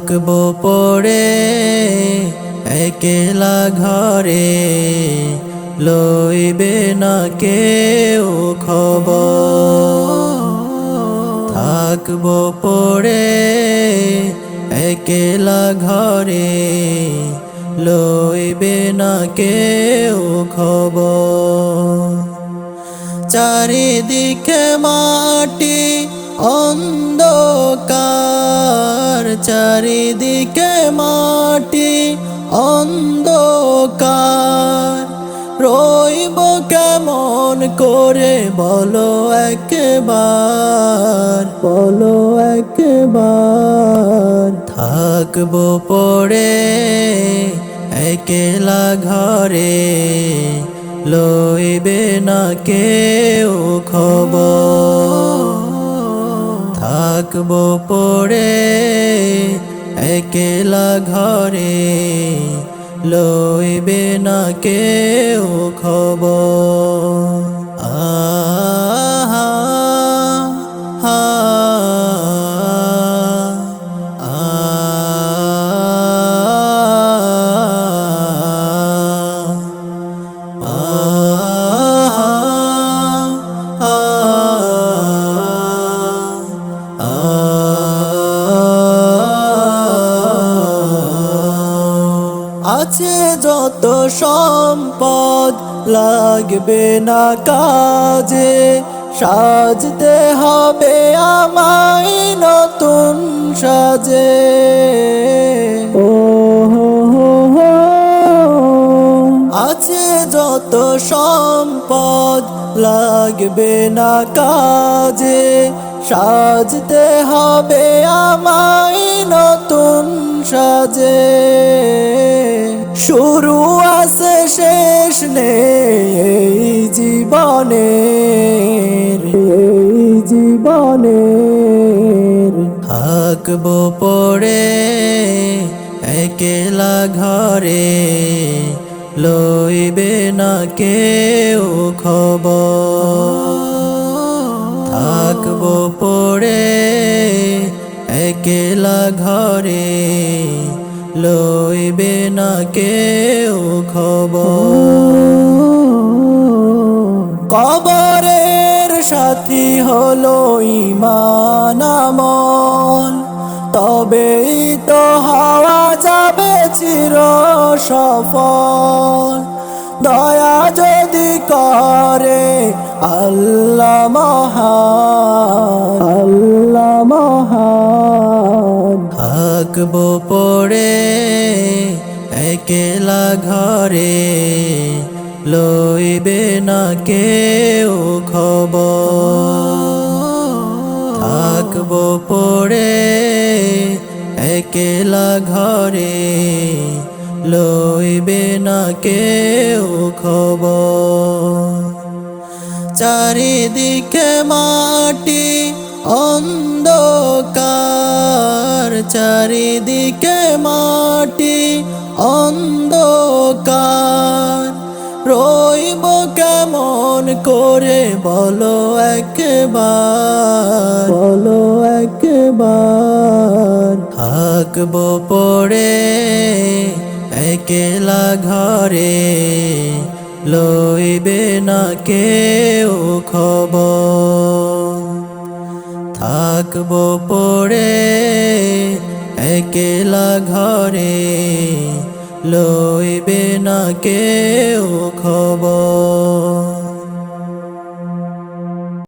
থাকব পড়ে একলা ঘরে লইবে না কেউ খবর। থাকব পড়ে একলা ঘরে লইবে না কেউ খবর। চারিদিকে মাটি অন্ধকার, চারিদিকে মাটি অন্ধকার রইব কেমন করে? বলো একবার বলো একবার। থাকব পড়ে একলা ঘরে, লইবে না কেউ খবর। থাকব পড়ে একলা ঘরে লইবে না কেউ খবর। যত সম্পদ লাগবে না কাজে? সাজতে হবে আমায় নতুন সাজে। আছে যত সম্পদ লাগবে না কাজে। সাজতে হবে আমায় নতুন সাজে। শুরু শেষ নেই এই জীবনের এই জীবনের থাকব পড়ে, একলা ঘরে, লইবে না কেউ খবর। থাকব পড়ে, একলা ঘরে, লইবে না কেউ কবরের সাথী হলো ইমান আমল। তবেই তো হাওয়া যাবে চির সফল দয়া যদি করে আল্লাহ মহান। আল্লাহ মহান। থাকব পড়ে একলা ঘরে লইবে না কেউ খবর। থাকব পড়ে একলা ঘরে লইবে না কেউ খবর। চারিদিকে মাটি অন্ধকার, চারিদিকে মাটি অন্ধকার। রইব কেমন করে বলো একবার। বলো একবার। থাকব পড়ে একলা ঘরে। লইবে না কেউ খবর। থাকব পড়ে একলা ঘরে লইবে না কেউ খবর।